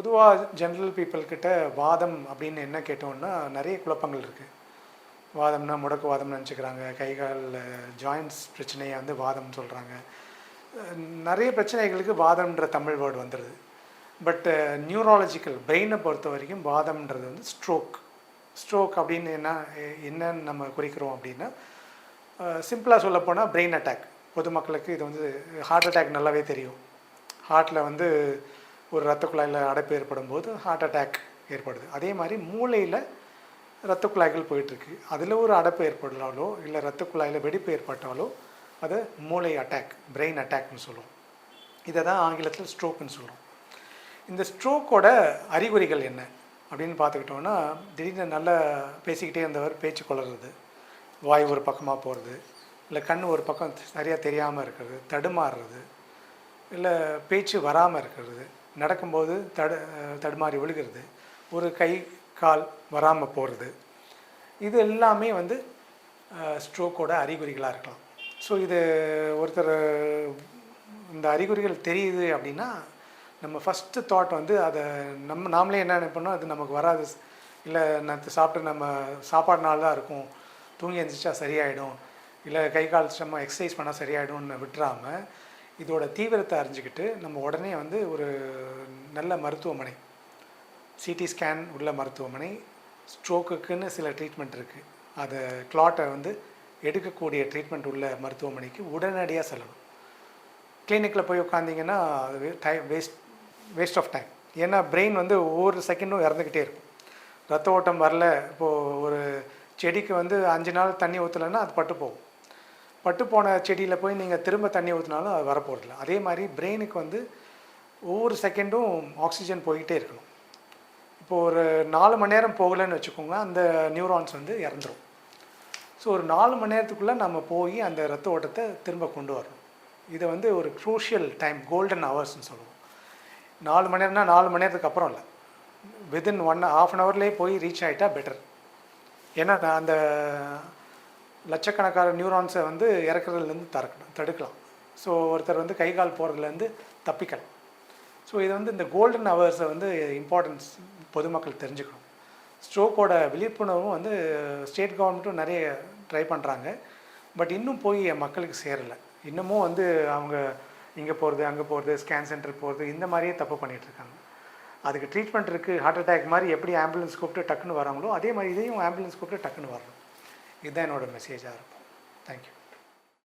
பொதுவாக ஜென்ரல் பீப்புள்கிட்ட வாதம் அப்படின்னு என்ன கேட்டோம்னா நிறைய குழப்பங்கள் இருக்குது வாதம்னா முடக்கு வாதம்னு நினச்சிக்கிறாங்க. கை கால் ஜாயின்ட்ஸ் பிரச்சனையை வந்து வாதம்னு சொல்கிறாங்க நிறைய பிரச்சனைகளுக்கு வாதம்ன்ற தமிழ் வேர்டு வந்துடுது பட் நியூராலஜிக்கல் பிரெயினை பொறுத்த வரைக்கும் வாதம்ன்றது வந்து ஸ்ட்ரோக் ஸ்ட்ரோக் அப்படின்னு என்ன என்னன்னு நம்ம குறிக்கிறோம் அப்படின்னா சிம்பிளாக சொல்லப்போனால் பிரெயின் அட்டாக் பொதுமக்களுக்கு இது வந்து ஹார்ட் அட்டாக் நல்லாவே தெரியும். ஹார்ட்டில் வந்து ஒரு ரத்த குழாயில் அடைப்பு ஏற்படும் போது ஹார்ட் அட்டாக் ஏற்படுது. அதே மாதிரி மூளையில் ரத்த குழாய்கள் போயிட்டுருக்கு. அதில் ஒரு அடைப்பு ஏற்பட்டாலோ இல்லை ரத்த குழாயில் வெடிப்பு ஏற்பட்டாலோ அது மூளை அட்டாக் பிரெயின் அட்டாக்னு சொல்லுவோம் இதை தான் ஆங்கிலத்தில் ஸ்ட்ரோக்குன்னு சொல்கிறோம் இந்த ஸ்ட்ரோக்கோட அறிகுறிகள் என்ன அப்படின்னு பார்த்துக்கிட்டோன்னா திடீர்னு நல்லா பேசிக்கிட்டே இருந்தவர் பேச்சு குளறுறது வாய் ஒரு பக்கமாக போகிறது இல்லை கண் ஒரு பக்கம் சரியாக தெரியாமல் இருக்கிறது தடுமாறுறது இல்லை பேச்சு வராமல் இருக்கிறது நடக்கும்போது தடு தடுமாறி விழுகிறது. ஒரு கை கால் வராமல் போகிறது இது எல்லாமே வந்து ஸ்ட்ரோக்கோட அறிகுறிகளாக இருக்கலாம். ஸோ இது ஒருத்தர் இந்த அறிகுறிகள் தெரியுது அப்படின்னா நம்ம ஃபஸ்ட்டு தாட் வந்து அதை நம்ம நாமளே என்ன நினைப்போம்னா அது நமக்கு வராது. இல்லை நான் சாப்பிட்டு நம்ம சாப்பாடுனால தான் இருக்கும். தூங்கி எழுந்திரிச்சா சரியாயிடும். இல்லை கை கால் நம்ம எக்ஸசைஸ் பண்ணால் சரியாயிடும்னு விட்டுறாமல் இதோட தீவிரத்தை அறிஞ்சிக்கிட்டு நம்ம உடனே வந்து ஒரு நல்ல மருத்துவமனை சிடி ஸ்கேன் உள்ள மருத்துவமனை ஸ்ட்ரோக்குக்குன்னு சில ட்ரீட்மெண்ட் இருக்குது அதை கிளாட்டை வந்து எடுக்கக்கூடிய ட்ரீட்மெண்ட் உள்ள மருத்துவமனைக்கு உடனடியாக செல்லணும். கிளினிக்கில் போய் உட்காந்திங்கன்னா அது time waste waste of time ஏன்னா பிரெயின் வந்து ஒவ்வொரு செகண்டும் இறந்துக்கிட்டே இருக்கும். ரத்த ஓட்டம் வரல இப்போது ஒரு செடிக்கு வந்து அஞ்சு நாள் தண்ணி ஊற்றலைன்னா அது பட்டு போகும். பட்டுப்போன செடியில் போய் நீங்கள் திரும்ப தண்ணி ஊற்றினாலும் அது வரப்போகிறதில்ல அதே மாதிரி பிரெயினுக்கு வந்து ஒவ்வொரு செகண்டும் ஆக்சிஜன் போய்கிட்டே இருக்கணும். இப்போது ஒரு நாலு மணி நேரம் போகலைன்னு வச்சுக்கோங்க அந்த நியூரான்ஸ் வந்து இறந்துரும். ஸோ ஒரு நாலு மணி நேரத்துக்குள்ளே நம்ம போய் அந்த ரத்த ஓட்டத்தை திரும்ப கொண்டு வரணும். இதை வந்து ஒரு க்ரூஷியல் டைம் கோல்டன் ஹவர்ஸ்னு சொல்லுவோம். நாலு மணி நேரம்னா நாலு மணி நேரத்துக்கு அப்புறம் இல்லை. வித்தின் ஒன் ஹாஃப் அன் ஹவர்லேயே போய் ரீச் ஆகிட்டா பெட்டர் ஏன்னா நான் அந்த லட்சக்கணக்கான நியூரான்ஸை வந்து இறக்குறதுலேருந்து தடுக்கணும் தடுக்கலாம். ஸோ ஒருத்தர் வந்து கை கால் போகிறதுலேருந்து தப்பிக்கலாம். ஸோ இது வந்து இந்த கோல்டன் ஹவர்ஸை வந்து இம்பார்ட்டன்ஸ் பொதுமக்கள் தெரிஞ்சுக்கணும். ஸ்ட்ரோக்கோட விழிப்புணர்வும் வந்து ஸ்டேட் கவர்மெண்ட்டும் நிறைய ட்ரை பண்ணுறாங்க பட் இன்னும் போய் என் மக்களுக்கு சேரலை. இன்னமும் வந்து அவங்க இங்கே போகிறது அங்கே போகிறது ஸ்கேன் சென்டர் போகிறது இந்த மாதிரியே தப்பு பண்ணிகிட்ருக்காங்க இருக்காங்க. அதுக்கு ட்ரீட்மெண்ட் இருக்குது ஹார்ட் அட்டாக் மாதிரி எப்படி ஆம்புலன்ஸ் கூப்பிட்டு டக்குன்னு வராங்களோ அதே மாதிரி இதையும் ஆம்புலன்ஸ் கூப்பிட்டு டக்குன்னு வரணும். இதுதான் என்னோட மெசேஜாக இருக்கும். தேங்க்யூ